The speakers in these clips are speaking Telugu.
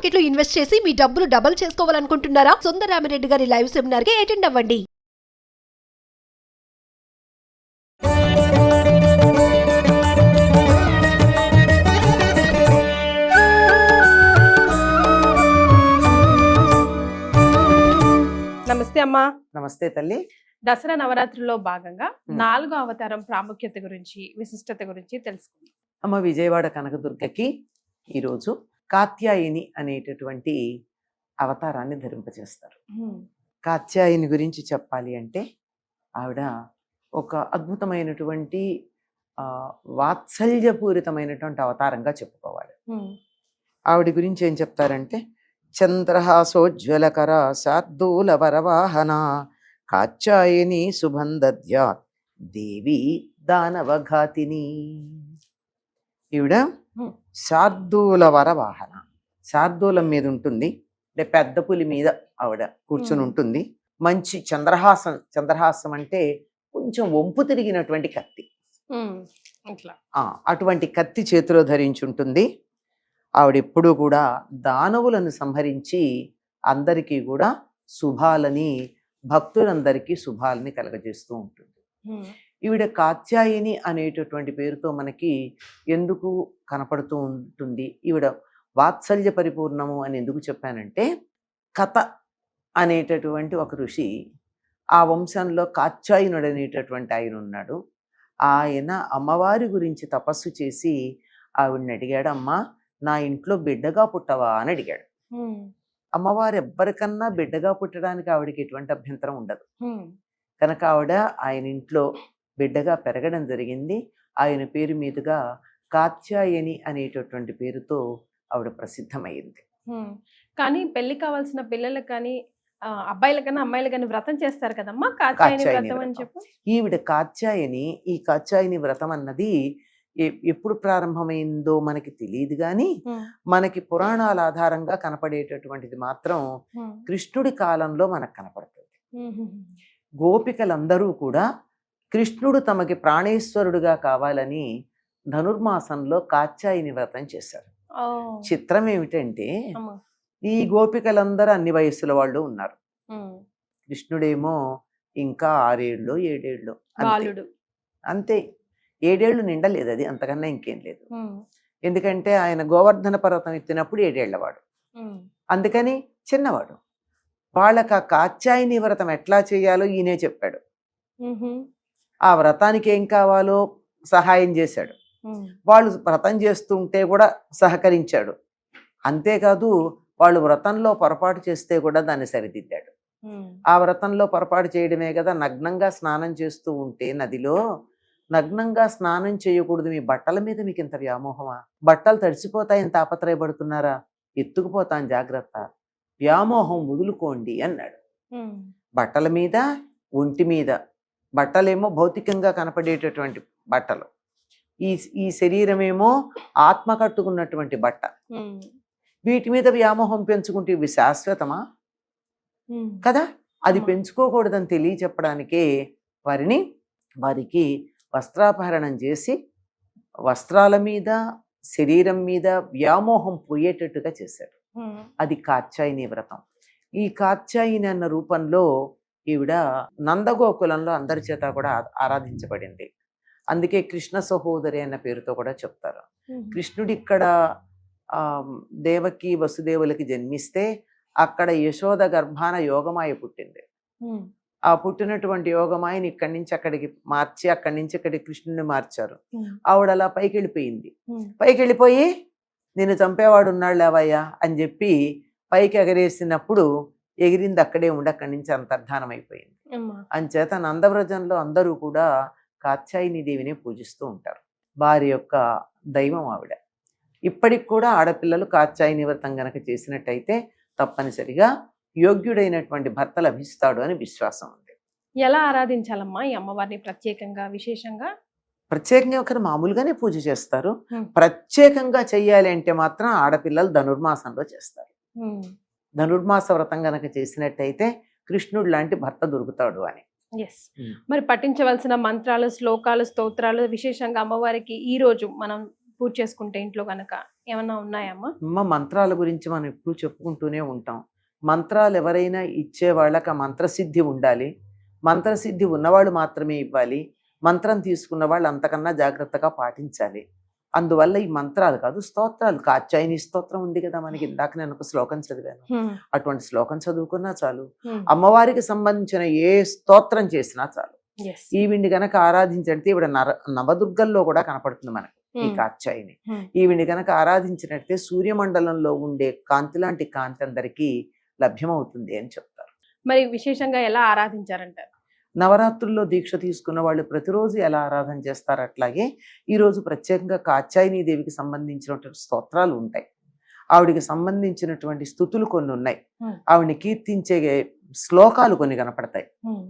మార్కెట్లో ఇన్వెస్ట్ చేసి మీ డబ్బులు డబుల్ చేసుకోవాలనుకుంటున్నారా? సుందరామిరెడ్డి గారి లైవ్ సెమినార్కి అటెండ్ అవ్వండి. నమస్తే అమ్మా. నమస్తే తల్లి. దసరా నవరాత్రుల్లో భాగంగా. నాలుగో అవతారం ప్రాముఖ్యత గురించి విశిష్టత గురించి తెలుసుకుందాం. అమ్మ విజయవాడ కనకదుర్గకి ఈరోజు కాత్యాయిని అనేటటువంటి అవతారాన్ని ధరింపజేస్తారు. కాత్యాయిని గురించి చెప్పాలి అంటే ఆవిడ ఒక అద్భుతమైనటువంటి వాత్సల్యపూరితమైనటువంటి అవతారంగా చెప్పుకోవాలి. ఆవిడ గురించి ఏం చెప్తారంటే చంద్రహాసోజ్వలకర శార్దూల వరవాహన కాచాయని సుబంధద్యా దేవి దానవఘాతిని. ఈవిడ శార్దూల వరవాహన. శార్దూలం మీద ఉంటుంది. అంటే పెద్ద పులి మీద ఆవిడ కూర్చుని. ఉంటుంది. మంచి చంద్రహాసం చంద్రహాసం అంటే కొంచెం వంపు తిరిగినటువంటి కత్తి. అటువంటి కత్తి చేతిలో ధరించి ఉంటుంది. ఆవిడ ఎప్పుడూ కూడా దానవులను సంహరించి అందరికీ కూడా శుభాలని భక్తులందరికీ శుభాలని కలగజేస్తూ ఉంటుంది. ఈవిడ కాత్యాయిని అనేటటువంటి పేరుతో మనకి ఎందుకు కనపడుతూ ఉంటుంది? ఈవిడ వాత్సల్య పరిపూర్ణము అని ఎందుకు చెప్పానంటే కథ అనేటటువంటి ఒక ఋషి ఆ వంశంలో కాత్యాయనుడు అనేటటువంటి ఆయన ఉన్నాడు ఆయన అమ్మవారి గురించి తపస్సు చేసి ఆవిడని అడిగాడు అమ్మా నా ఇంట్లో బిడ్డగా పుట్టవా అని అడిగాడు. అమ్మవారు ఎవ్వరికన్నా బిడ్డగా పుట్టడానికి ఆవిడకి ఎటువంటి అభ్యంతరం ఉండదు. కనుక ఆవిడ ఆయన ఇంట్లో బిడ్డగా పెరగడం జరిగింది. ఆయన పేరు మీదుగా కాత్యాయని అనేటటువంటి పేరుతో ఆవిడ ప్రసిద్ధమైంది. కానీ పెళ్ళి కావాల్సిన పిల్లలకు కానీ అబ్బాయిల కన్నా అమ్మాయిలు కానీ వ్రతం చేస్తారు కదమ్మా? కాత్యాయని వ్రతం అని వ్రతం. చెప్పు. ఈవిడ కాత్యాయని ఈ కాత్యాయని వ్రతం అన్నది ఎప్పుడు ప్రారంభమైందో మనకి తెలియదు కానీ మనకి పురాణాల ఆధారంగా కనపడేటటువంటిది మాత్రం కృష్ణుడి కాలంలో మనకు కనపడుతుంది. గోపికలందరూ కూడా కృష్ణుడు తమకి ప్రాణేశ్వరుడుగా కావాలని ధనుర్మాసంలో కాత్యాయని వ్రతం చేశారు. చిత్రం ఏమిటంటే ఈ గోపికలందరూ అన్ని వయస్సుల వాళ్ళు ఉన్నారు. కృష్ణుడేమో ఇంకా ఆరేళ్ళు ఏడేళ్ళు అంతే. ఏడేళ్ళు నిండలేదు అది అంతకన్నా ఇంకేం లేదు. ఎందుకంటే ఆయన గోవర్ధన పర్వతం ఎత్తినప్పుడు ఏడేళ్ళవాడు అందుకని చిన్నవాడు. వాళ్ళకి ఆ కాత్యాయని వ్రతం ఎట్లా చేయాలో ఈయనే చెప్పాడు. ఆ వ్రతానికి ఏం కావాలో సహాయం చేశాడు. వాళ్ళు వ్రతం చేస్తుంటే కూడా సహకరించాడు. అంతేకాదు వాళ్ళు వ్రతంలో పొరపాటు చేస్తే కూడా దాన్ని సరిదిద్దాడు. ఆ వ్రతంలో పొరపాటు చేయడమే కదా నగ్నంగా స్నానం చేస్తూ ఉంటే నదిలో నగ్నంగా స్నానం చేయకూడదు. మీ బట్టల మీద మీకు ఇంత వ్యామోహమా? బట్టలు తడిసిపోతాయని తాపత్రయపడుతున్నారా? ఎత్తుకుపోతాను జాగ్రత్త. వ్యామోహం వదులుకోండి అన్నాడు. బట్టల మీద ఒంటి మీద బట్టలేమో భౌతికంగా కనపడేటటువంటి బట్టలు. ఈ ఈ శరీరమేమో ఆత్మ కట్టుకున్నటువంటి బట్ట. వీటి మీద వ్యామోహం పెంచుకుంటే ఇవి శాశ్వతమా? కదా? అది. పెంచుకోకూడదని తెలియచెప్పడానికే వారిని వారికి వస్త్రాపహరణం చేసి వస్త్రాల మీద శరీరం మీద వ్యామోహం పోయేటట్టుగా చేశారు అది కాత్యాయిని వ్రతం. ఈ కాత్యాయిని అన్న రూపంలో ఈవిడ నందగోకులంలో అందరి చేత కూడా ఆరాధించబడింది. అందుకే కృష్ణ సహోదరి అన్న పేరుతో కూడా చెప్తారు. కృష్ణుడు ఇక్కడ ఆ, దేవకి వసుదేవులకి జన్మిస్తే అక్కడ యశోద గర్భాన యోగమాయ పుట్టింది. ఆ పుట్టినటువంటి యోగమాయని ఇక్కడి నుంచి అక్కడికి మార్చి అక్కడి నుంచి అక్కడికి కృష్ణుని మార్చారు. ఆవిడ అలా పైకి వెళ్ళిపోయింది పైకి వెళ్ళిపోయి నేను చంపేవాడు ఉన్నాడు లేవయ్యా అని చెప్పి పైకి ఎగరేసినప్పుడు ఎగిరింది అక్కడే ఉండి అక్కడి నుంచి అంతర్ధానం అయిపోయింది. అంచేత నందవ్రజంలో అందరూ కూడా కాత్యాయిని దేవిని పూజిస్తూ ఉంటారు. వారి యొక్క దైవం ఆవిడ. ఇప్పటికి కూడా ఆడపిల్లలు కాత్యాయిని వ్రతం గనక చేసినట్టయితే తప్పనిసరిగా యోగ్యుడైనటువంటి భర్త లభిస్తాడు అని విశ్వాసం ఉంది. ఎలా ఆరాధించాలమ్మా ఈ అమ్మవారిని ప్రత్యేకంగా విశేషంగా? ప్రత్యేకంగా ఒకరు మామూలుగానే పూజ చేస్తారు. ప్రత్యేకంగా చెయ్యాలి అంటే మాత్రం ఆడపిల్లలు ధనుర్మాసంలో చేస్తారు. ధనుర్మాస వ్రతం గనక చేసినట్టయితే కృష్ణుడు లాంటి భర్త దొరుకుతాడు అని. Yes Hmm. మరి పఠించవలసిన మంత్రాలు శ్లోకాలు స్తోత్రాలు విశేషంగా అమ్మవారికి ఈ రోజు మనం పూజ చేసుకుంటే ఇంట్లో కనుక ఏమన్నా ఉన్నాయమ్మా అమ్మ మంత్రాల గురించి మనం ఎప్పుడు చెప్పుకుంటూనే ఉంటాం. మంత్రాలు ఎవరైనా ఇచ్చే వాళ్ళకి ఆ మంత్రసిద్ధి ఉండాలి. మంత్రసిద్ధి ఉన్నవాళ్ళు మాత్రమే ఇవ్వాలి. మంత్రం తీసుకున్న వాళ్ళు అంతకన్నా జాగ్రత్తగా పాటించాలి. అందువల్ల ఈ మంత్రాలు కాదు స్తోత్రాలు కాచాయిని స్తోత్రం ఉంది కదా మనకి ఇందాక నేను ఒక శ్లోకం చదివాను. అటువంటి శ్లోకం చదువుకున్నా చాలు. అమ్మవారికి సంబంధించిన ఏ స్తోత్రం చేసినా చాలు. ఈవిడ్ని గనక ఆరాధించడితే ఈవిడ నర నవదుర్గల్లో కూడా కనపడుతుంది మనకి ఈ. కాచాయిని. ఈవిని గనక ఆరాధించినట్టే సూర్యమండలంలో ఉండే కాంతి లాంటి కాంతి అందరికీ లభ్యమవుతుంది అని చెప్తారు మరి విశేషంగా ఎలా ఆరాధించారంటారు నవరాత్రుల్లో దీక్ష తీసుకున్న వాళ్ళు ప్రతిరోజు ఎలా ఆరాధన చేస్తారు అట్లాగే ఈ రోజు ప్రత్యేకంగా కాచాయిని దేవికి సంబంధించినటువంటి స్తోత్రాలు ఉంటాయి ఆవిడికి సంబంధించినటువంటి స్థుతులు కొన్ని ఉన్నాయి. ఆవిడని కీర్తించే శ్లోకాలు కొన్ని కనపడతాయి.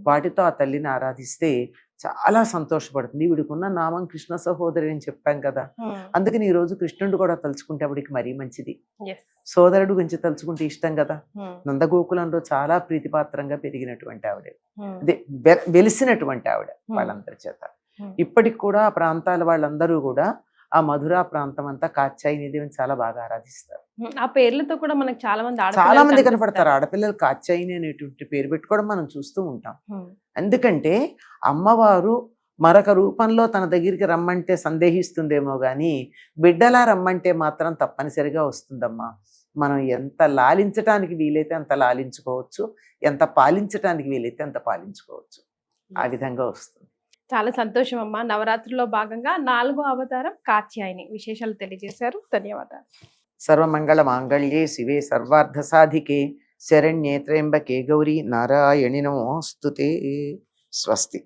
వాటితో ఆ తల్లిని ఆరాధిస్తే చాలా సంతోషపడుతుంది ఈవిడికున్న నామం కృష్ణ సహోదరి అని చెప్పాం కదా. అందుకని ఈ రోజు కృష్ణుడు కూడా తలుచుకుంటే ఆవిడికి మరీ మంచిది. సోదరుడు గురించి తలుచుకుంటే ఇష్టం కదా. నందగోకులంలో చాలా ప్రీతిపాత్రంగా పెరిగినటువంటి ఆవిడ. అదే వెలిసినటువంటి ఆవిడ వాళ్ళందరి చేత. ఇప్పటికి కూడా ఆ ప్రాంతాల వాళ్ళందరూ కూడా ఆ మధురా ప్రాంతం అంతా కాచాయిని దేవిని చాలా బాగా ఆరాధిస్తారు. ఆ పేర్లతో కూడా మనకు చాలా మంది చాలా మంది. కనపడతారు ఆడపిల్లలు కాచాయిని అనేటువంటి పేరు పెట్టుకోవడం మనం చూస్తూ ఉంటాం. ఎందుకంటే అమ్మవారు మరొక రూపంలో తన దగ్గరికి రమ్మంటే సందేహిస్తుందేమో కానీ బిడ్డలా రమ్మంటే మాత్రం తప్పనిసరిగా వస్తుందమ్మా మనం ఎంత లాలించటానికి వీలైతే అంత లాలించుకోవచ్చు ఎంత పాలించటానికి వీలైతే అంత పాలించుకోవచ్చు ఆ విధంగా వస్తుంది చాలా సంతోషం అమ్మ నవరాత్రిలో భాగంగా నాలుగో అవతారం కాత్యాయని విశేషాలు తెలియజేశారు. ధన్యవాదాలు. సర్వమంగళ మాంగళ్యే శివే సర్వార్థ సాధికే శరణ్యే త్ర్యంబకే గౌరీ నారాయణి నమోస్తుతే. స్వస్తి.